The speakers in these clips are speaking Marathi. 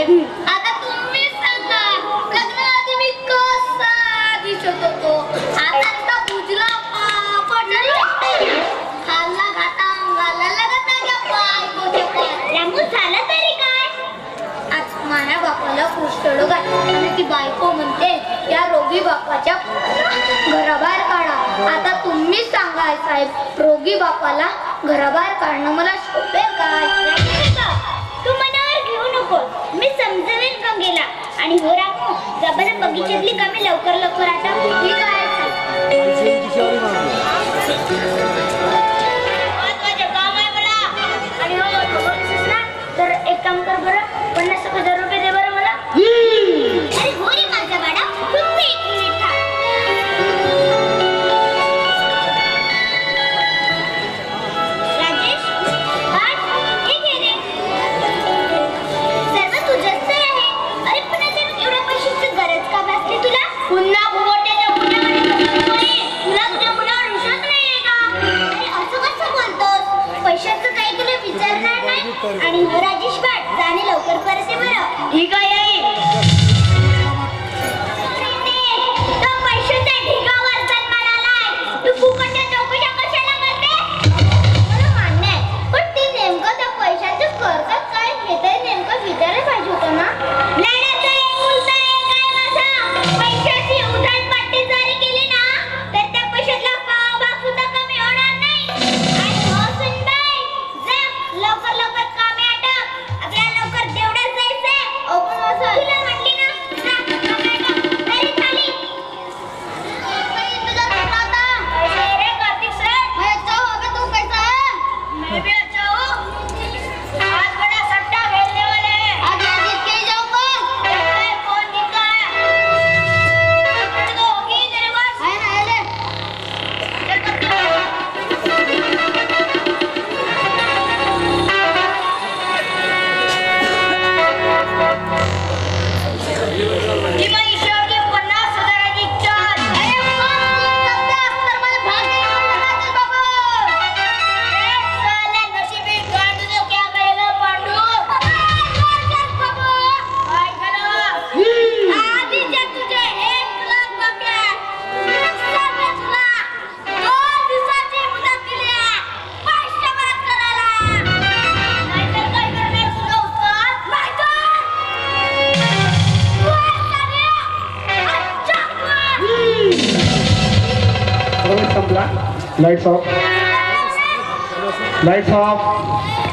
आता तुम्ही सांगा लग्नाआधी मी दिसत होतो? आता उजला आज माझ्या बापाला ती बायको म्हणते या रोगी बापाच्या घराबाहेर काढा. आता तुम्ही सांगा साहेब रोगी बापाला घराबाहेर काढणं मला शोभेल काय? कोण मी समजवेन गंगेला आणि हो रामू जबर बगीचेतली कामे लवकर लवकर आता. कुठली करायची 来操来操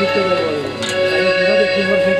ঢুকতে পারব কীভাবে কীভাবে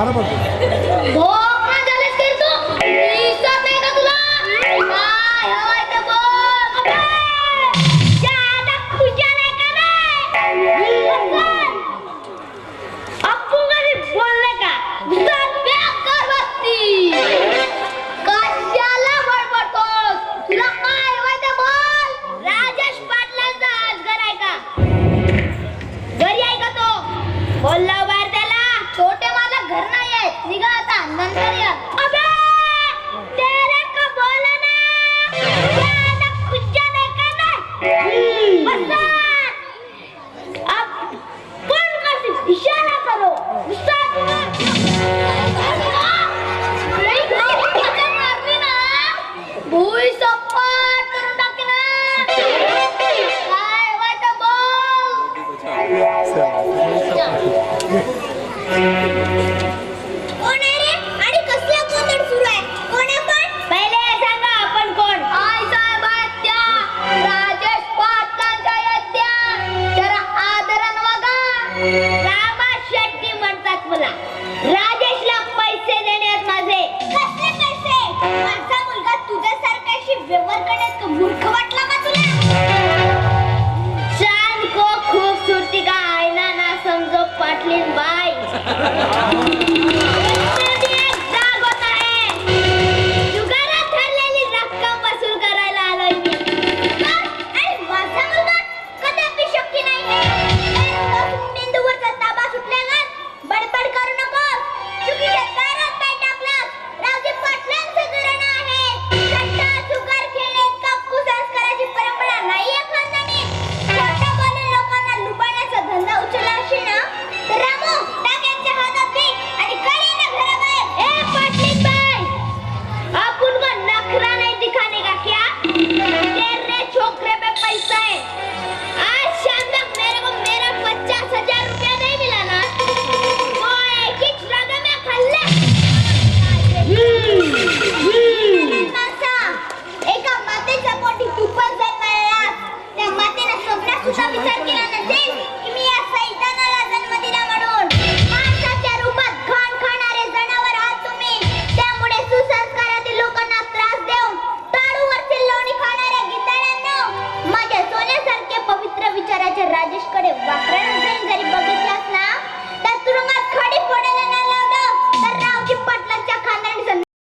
Ara bakayım.